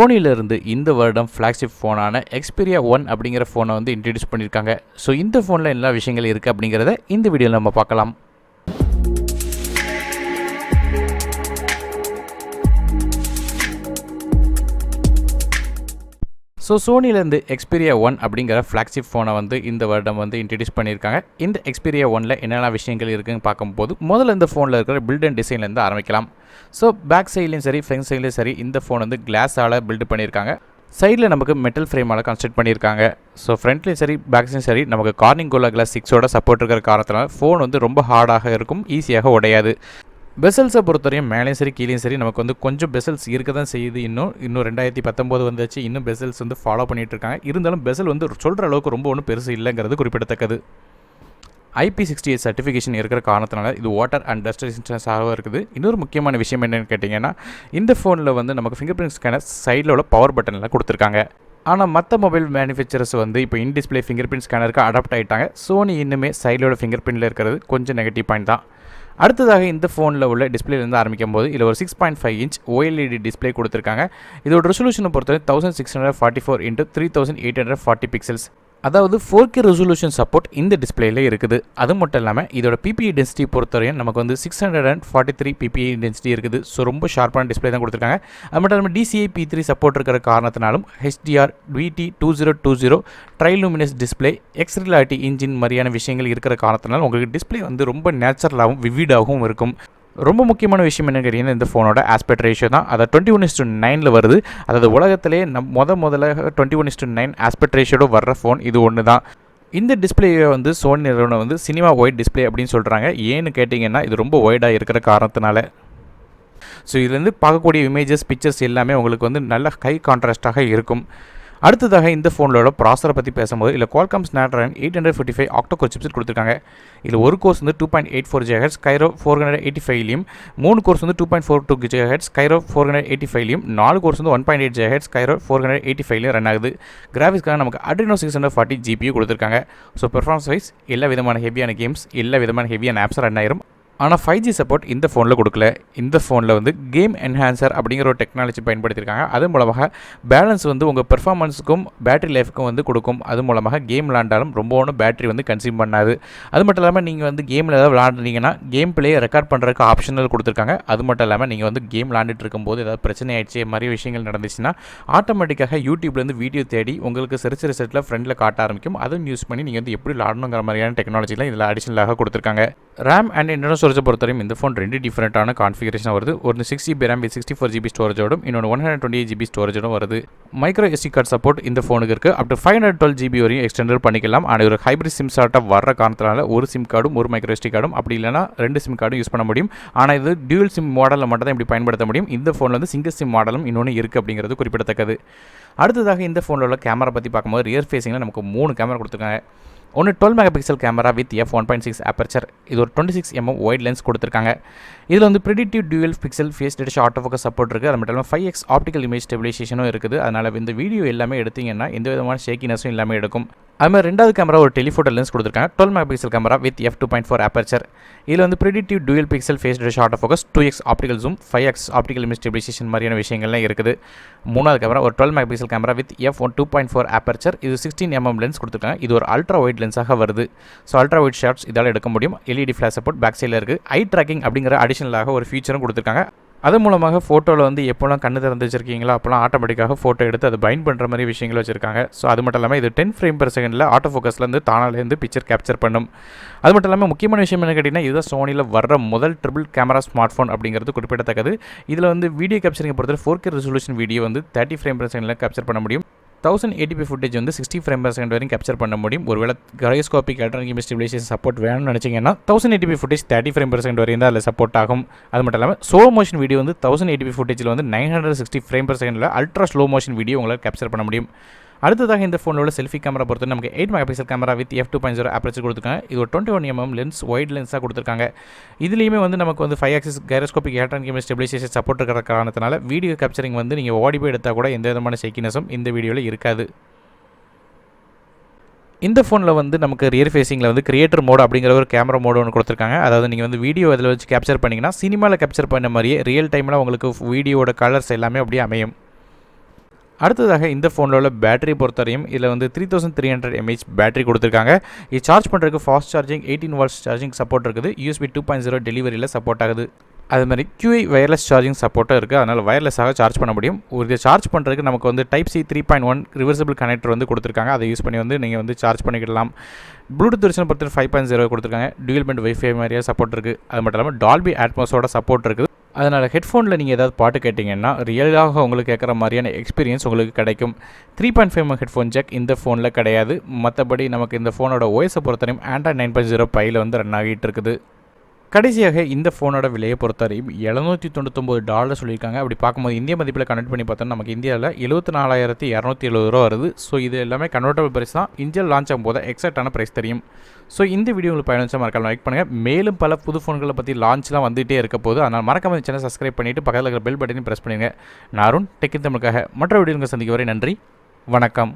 சோனியிலிருந்து இந்த வருடம் flagship ஃபோனான Xperia one அப்படிங்கிற ஃபோனை வந்து இன்ட்ரடியூஸ் பண்ணியிருக்காங்க. ஸோ இந்த ஃபோனில் என்ன விஷயங்கள் இருக்குது அப்படிங்கிறத இந்த வீடியோவில் நம்ம பார்க்கலாம். ஸோ சோனிலேருந்து எக்ஸ்பீரியா ஒன் அப்படிங்கிற ஃப்ளாக்ஷிப் ஃபோனை வந்து இந்த வருடம் வந்து இன்ட்ரடியூஸ் பண்ணியிருக்காங்க. இந்த எக்ஸ்பீரியா ஒனில் என்னென்ன விஷயங்கள் இருக்குன்னு பார்க்கும்போது முதல்ல இந்த ஃபோனில் இருக்கிற பில்ட் அண்ட் டிசைன்லேருந்து ஆரம்பிக்கலாம். ஸோ பேக் சைட்லேயும் சரி ஃப்ரண்ட் சைட்லேயும் சரி இந்த ஃபோன் வந்து கிளாஸால் பில்டு பண்ணியிருக்காங்க. சைடில் நமக்கு மெட்டல் ஃப்ரேமால் கன்ஸ்ட்ரக்ட் பண்ணியிருக்காங்க. ஸோ ஃப்ரண்ட்லேயும் சரி பேக்ஸ்லையும் சரி நமக்கு கார்னிங் கோலா கிளாஸ் சிக்ஸோட சப்போர்ட் இருக்கிற காரணத்தினால ஃபோன் வந்து ரொம்ப ஹார்டாக இருக்கும் ஈஸியாக உடையாது. பெசல்ஸை பொறுத்தவரையும் மேலேயும் சரி கீழேயும் சரி நமக்கு வந்து கொஞ்சம் பெசல்ஸ் இருக்க தான் செய்யுது. இன்னும் இன்னும் ரெண்டாயிரத்தி பத்தொம்போது வந்துச்சு. இன்னும் பெசல்ஸ் வந்து ஃபாலோ பண்ணிகிட்டு இருக்காங்க. இருந்தாலும் பெசல் வந்து சொல்கிற அளவுக்கு ரொம்ப ஒன்றும் பெருசு இல்லைங்கிறது குறிப்பிடத்தக்கது. ஐபி சிக்ஸ்டி எயிட் சர்டிஃபிகேஷன் இருக்கிற காரணத்தினால இது வாட்டர் அண்ட் டஸ்ட் ரெசிஸ்டன்ஸாகவும் இருக்குது. இன்னொரு முக்கியமான விஷயம் என்னென்னு கேட்டிங்கன்னா இந்த ஃபோனில் வந்து நமக்கு ஃபிங்கர் பிரிண்ட் ஸ்கேனர் சைடில் உள்ள பவர் பட்டன்லாம் கொடுத்துருக்காங்க. ஆனால் மற்ற மொபைல் மேனுஃபேக்சரர்ஸ் வந்து இப்போ இன் டிஸ்பிளே ஃபிங்கர் பிரிண்ட் ஸ்கேனருக்கு அடாப்ட் ஆகிட்டாங்க சோனி இன்னுமே சைடிலோட ஃபிங்கர் பிரிண்டில் இருக்கிறது கொஞ்சம் நெகட்டிவ் பாயிண்ட் தான். அடுத்ததாக இந்த ஃபோனில் உள்ள டிஸ்பிளேலேருந்து ஆரம்பிக்கும் போது இதில் ஒரு six point five inch OLED display கொடுத்துருக்காங்க. இதோட ரெசல்யூஷனை பொறுத்தவரை thousand six hundred forty four into three thousand eight hundred forty pixels அதாவது ஃபோர் கே ரெசல்யூஷன் சப்போர்ட் இந்த டிஸ்பிளேல இருக்குது. அது மட்டும் இல்லாமல் இதோட பிபிஐ டென்சிட்டி பொறுத்தவரையும் நமக்கு வந்து six hundred and forty three PPI density இருக்குது. ஸோ ரொம்ப ஷார்ப்பான டிஸ்பிளே தான் கொடுத்துருக்காங்க. அது மட்டும் இல்லாமல் டிசிஐ பி த்ரீ சப்போர்ட் இருக்கிற காரணத்தினாலும் HDR BT two zero two zero Triluminos display X Reality engine மாதிரியான விஷயங்கள் இருக்கிற காரணத்தினால உங்களுக்கு டிஸ்பிளே வந்து ரொம்ப நேச்சுரலாகவும் விவிடாகவும் இருக்கும். ரொம்ப முக்கியமான விஷயம் என்ன கேட்டிங்கன்னா இந்த ஃபோனோட ஆஸ்பெக்ட் ரேஷியோ தான். அதை டுவெண்ட்டி ஒன் இஸ்டு நைனில் வருது. அதாவது உலகத்திலே நம் முத முதல்ல twenty one is to nine aspect ரேஷியோட வர்ற ஃபோன் இது ஒன்று தான். இந்த டிஸ்பிளேயை வந்து சோனி நிறுவனம் வந்து சினிமா ஒயிட் டிஸ்பிளே அப்படின்னு சொல்கிறாங்க ஏன்னு கேட்டிங்கன்னா இது ரொம்ப ஒய்டாக இருக்கிற காரணத்தினால. ஸோ இதுலேருந்து பார்க்கக்கூடிய இமேஜஸ் பிக்சர்ஸ் எல்லாமே உங்களுக்கு வந்து நல்ல ஹை கான்ட்ராஸ்டாக இருக்கும். அடுத்ததாக இந்த ஃபோனோட ப்ராசரை பற்றி பேசும்போது இல்லை Qualcomm Snapdragon eight hundred fifty five octo chips கொடுத்துருக்காங்க. இதில் ஒரு கோர்ஸ் வந்து டூ பாயிண்ட் எயிட் ஃபோர் ஜிஹெட்ஸ் கைரோ ஃபோர் ஹண்ட்ரட் எயிட்டி ஃபைவ்லையும் மூணு கோர்ஸ் வந்து டூ பாயிண்ட் ஃபோர் டூ ஜிஹெட்ஸ் கைரோ ஃபோர் ஹண்ட்ரட் எயிட்டி ஃபைவ்லையும் நாலு கோர்ஸ் வந்து ஒன் பாயிண்ட் எயிட் ஜிஹெட்ஸ் கைரோ ஃபோர் ஹண்ட்ரட் எயிட்டி ஃபைவ்லையும் ரன் ஆகுது. கிராஃபிக்ஸ்க்காக நமக்கு Adreno six hundred forty GPU கொடுத்துருக்காங்க. ஸோ பெர்ஃபார்மன்ஸ் வைஸ் எல்லா விதமான ஹெவியான கேம்ஸ் எல்லா விதமான ஹெவியான ஆப்ஸ் ரன் ஆயிரும். ஆனால் ஃபைவ் ஜி சப்போர்ட் இந்த ஃபோனில் கொடுக்கல. இந்த ஃபோனில் வந்து கேம் என்ஹான்சர் அப்படிங்கிற ஒரு டெக்னாலஜி பயன்படுத்தியிருக்காங்க. அது மூலமாக பேலன்ஸ் வந்து உங்கள் பெர்ஃபார்மன்ஸுக்கும் பேட்டரி லைஃப்க்கும் வந்து கொடுக்கும். அது மூலமாக கேம் விளாண்டாலும் ரொம்ப ஒன்றும் பேட்டரி வந்து கன்சியூம் பண்ணாது. அது மட்டும் இல்லாமல் நீங்கள் வந்து கேமில் ஏதாவது விளாண்டுனீங்கன்னா கேம் பிளேயை ரெக்கார்ட் பண்ணுறதுக்கு ஆப்ஷனல் கொடுத்துருக்காங்க. அது மட்டும் இல்லாமல் நீங்கள் வந்து கேம் விளாண்டுட்டு இருக்கும்போது ஏதாவது பிரச்சனை ஆயிடுச்சு மாதிரி விஷயங்கள் நடந்துச்சுன்னா ஆட்டோமேட்டிக்காக யூடியூப்லேருந்து வீடியோ தேடி உங்களுக்கு சிறு சிறு செட்டில் ஃப்ரெண்டில் காட்ட ஆரம்பிக்கும். அதுவும் யூஸ் பண்ணி நீங்கள் வந்து எப்படி விளாடணுங்கிற மாதிரியான டெக்னாலஜிலாம் இதில் அடிஷனலாக கொடுத்துருக்காங்க. ரேம் அண்ட் இன்டர்னல் ஸ்டோரேஜை பொறுத்தவரையும் இந்த ஃபோன் ரெண்டு டிஃப்ரெண்ட்டான கான்ஃபிகரேஷன் வருது. ஒரு six GB RAM with sixty four GB ஸ்டோரேஜோடும் இன்னொன்று ஒன் ஹண்ட்ரட் டுவெண்ட்டி ஜிபி ஸ்டோரேஜோடும் வருது. மைக்ரோ எஸ்டி கார்டு சப்போர்ட் இந்த ஃபோனுக்கு இருக்குது up to five hundred twelve GB வரையும் எக்ஸ்டெண்டட் பண்ணிக்கலாம். ஆனால் ஒரு ஹைப்ரிட் சிம் சார்ட்டாக வர காரணத்தினால ஒரு சிம் கார்டும் ஒரு மைக்ரோ எஸ்டி கார்டும் அப்படி இல்லைனா ரெண்டு சிம் கார்டும் யூஸ் பண்ண முடியும். ஆனால் இது டியூல் சிம் மாடலில் மட்டும் தான் இப்படி பயன்படுத்த முடியும். இந்த ஃபோனில் வந்து சிங்கிள் சிம் மாடலும் இன்னொன்று இருக்குது அப்படிங்கிறது குறிப்பிடத்தக்கது. அடுத்ததாக இந்த ஃபோனில் உள்ள கேமரா பற்றி பார்க்கும்போது ரியர் ஃபேஸிங்கில் நமக்கு மூணு கேமரா கொடுத்துருக்காங்க. ஒன்று twelve megapixel camera with F one point six aperture இது ஒரு twenty six MM wide lens கொடுத்துருக்காங்க. இதில் வந்து predictive dual pixel phase data auto focus support இருக்குது அது மட்டும் இல்லாமல் ஃபைவ் எக்ஸ் ஆப்டிக்கல் இமேஜ் ஸ்டெபிலைசேஷனும் இருக்குது. அதனால் இந்த வீடியோ எல்லாமே எடுத்தீங்கன்னா எந்த விதமான ஷேக்கினஸும் இல்லாமல் எடுக்கும். அதுமாதிரி ரெண்டாவது கேமரா ஒரு டெலிஃபோட்டோ லென்ஸ் கொடுத்துருக்காங்க. Twelve mega pixel camera with f two point four aperture இதில் வந்து predictive dual pixel phase data auto focus two x optical zoom five x optical image stabilization மாதிரியான விஷயங்கள்லாம் இருக்குது. மூணாவது கேமரா ஒரு twelve mega pixel camera with f one two point four aperture இது sixteen mm lens கொடுத்துருக்காங்க. இது ஒரு ultra white லென்ஸாக வருது. ஸோ அல்ட்ரா ஒயிட் ஷார்ட்ஸ் இதால் எடுக்க முடியும். எல்இடி ஃப்ளாஷ் சப்போர்ட் பேக் சைடில் இருக்குது ஐ ட்ராக்கிங் அப்படிங்கிற அடிஷனலாக ஒரு ஃபீச்சரும் கொடுத்துருக்காங்க. அது மூலமாக ஃபோட்டோவில் வந்து எப்போலாம் கண்ணு திறந்து வச்சிருக்கீங்களோ அப்போலாம் ஆட்டோமேட்டிக்காக ஃபோட்டோ எடுத்து அதை பைண்ட் பண்ணுற மாதிரி விஷயங்கள் வச்சிருக்காங்க. ஸோ அது மட்டும் இல்லாமல் இது டென் ஃப்ரேம் பர் செகண்டில் ஆட்டோ ஃபோக்கஸ்லேருந்து தானாலேருந்து பிக்சர் கேப்சர் பண்ணும். அது மட்டும் இல்லாமல் முக்கியமான விஷயம் என்ன கேட்டிங்கன்னா இதுதான் சோனியில் வர்ற முதல் ட்ரிபிள் கேமரா ஸ்மார்ட் ஃபோன் அப்படிங்கிறது குறிப்பிடத்தக்கது. இதில் வந்து வீடியோ கேப்சரிங்கை பொறுத்தவரை ஃபோர் கே ரெசல்யூஷன் வீடியோ வந்து தேர்ட்டி ஃப்ரேம் பர் செகண்டில் கேப்சர் பண்ண முடியும். தௌசண்ட் ஏடிபி ஃபுட்டேஜ் வந்து சிக்ஸ்டி ஃப்ரேம் பர் செகண்ட் வரைக்கும் கேப்சர் பண்ண முடியும். ஒருவேளை gyroscopic electronic image stabilisation support வேணும்னு நினச்சிங்கன்னா thousand eighty P footage thirty frame per second வரையும் தான் அதில் சப்போர்ட் ஆகும். அது மட்டும் இல்லாமல் ஸ்லோ மோஷன் வீடியோ வந்து தௌசண்ட் ஏடிபி ஃபுட்டேஜில் வந்து nine hundred sixty frame per செகண்டில் அல்ட்ரா ஸ்லோ மோஷன் வீடியோ உங்களால் கேப்சர் பண்ண முடியும். அடுத்ததாக இந்த ஃபோனில் உள்ள செல்ஃபி கேமரா பொறுத்து நமக்கு eight megapixel camera with F two point zero aperture கொடுத்துருக்காங்க. இது ஒரு twenty one MM lens wide லென்ஸாக கொடுத்துருக்காங்க. இதுலேயுமே வந்து நமக்கு வந்து five axis gyroscopic electronic camera stabilisation support இருக்கிற காரணத்தினால வீடியோ கேப்சரிங் வந்து நீங்கள் ஓடி போய் எடுத்தால் கூட எந்த விதமான ஷேக்கினஸும் இந்த வீடியோவில் இருக்காது. இந்த ஃபோனில் வந்து நமக்கு ரியர் ஃபேஸிங்கில் வந்து கிரியேட்டர் மோட் அப்படிங்கிற ஒரு கேமரா மோடு ஒன்று கொடுத்துருக்காங்க. அதாவது நீங்கள் வந்து வீடியோ இதில் வச்சு கேப்சர் பண்ணிங்கன்னா சினிமாவில் கேப்சர் பண்ண மாதிரியே ரியல் டைமில் உங்களுக்கு வீடியோட கலர்ஸ் எல்லாமே அப்படியே அமையும். அடுத்ததாக இந்த ஃபோனில் உள்ள பேட்டரி பொறுத்தவரையும் இதில் வந்து three thousand three hundred mAh battery கொடுத்துருக்காங்க. இது சார்ஜ் பண்ணுறதுக்கு fast charging eighteen watts charging support இருக்குது. யூஎஸ்பி டூ பாயிண்ட் ஜீரோ டெலிவரியில் சப்போர்ட் ஆகுது. அது மாதிரி கியூஐ வயர்லெஸ் சார்ஜிங் சப்போர்ட்டும் இருக்குது அதனால் வயர்லெஸ்ஸாக சார்ஜ் பண்ண முடியும். ஒரு இதை சார்ஜ் பண்ணுறதுக்கு நமக்கு வந்து type C three point one reversible connector வந்து கொடுத்துருக்காங்க. அதை யூஸ் பண்ணி வந்து நீங்கள் வந்து சார்ஜ் பண்ணிக்கிடலாம். ப்ளூடூத் வெர்ஷன் பொறுத்த ஃபைவ் பாயிண்ட் ஜீரோ கொடுத்துருக்காங்க. டியூல் பெண்ட் வைஃபை மாதிரியாக சப்போர்ட் இருக்குது அது மட்டும் இல்லாமல் டால்பி அட்மாஸோட சப்போர்ட் இருக்குது. அதனால் ஹெட்ஃபோனில் நீங்கள் ஏதாவது பாட்டு கேட்டிங்கன்னா ரியலாக உங்களுக்கு கேட்குற மாதிரியான எக்ஸ்பீரியன்ஸ் உங்களுக்கு கிடைக்கும். Three point five headphone jack இந்த ஃபோனில் கிடையாது. மற்றபடி நமக்கு இந்த ஃபோனோட ஓஎஸை பொறுத்தவரையும் ஆண்ட்ராய்ட் நைன் பாயிண்ட் ஜீரோ பையில் வந்து ரன் ஆகிட்டு இருக்குது. கடைசியாக இந்த ஃபோனோட விலையை பொறுத்தவரையும் எழுநூற்றி தொண்ணூத்தொம்பது டாலர் சொல்லியிருக்காங்க. அப்படி பார்க்கும்போது இந்திய மதிப்பில் கனெக்ட் பண்ணி பார்த்தோம்னா நமக்கு இந்தியாவில் எழுபத்தி நாலாயிரத்தி இரநூத்தி எழுபது ரூபா வருது ஸோ இது எல்லாமே கன்வெர்ட்டபிள் பிரைஸ் தான். இந்தியாவில் லான்ச் ஆகும்போது எக்ஸாக்டான ப்ரைஸ் தெரியும். ஸோ இந்த வீடியோ உங்களுக்கு பயணிச்சா மறக்காம லைக் பண்ணுங்கள் மேலும் பல புது ஃபோன்களை பற்றி லான்ச்லாம் வந்துகிட்டே இருக்க போது அதனால் மறக்காம சேனல் சப்ஸ்கிரைப் பண்ணிவிட்டு பக்கத்தில் இருக்கிற பெல் பட்டனையும் ப்ரெஸ் பண்ணுங்கள் நான் அருண் டெக்கின் தமிழுக்காக மற்ற வீடியோங்க சந்திக்க வரை நன்றி. வணக்கம்.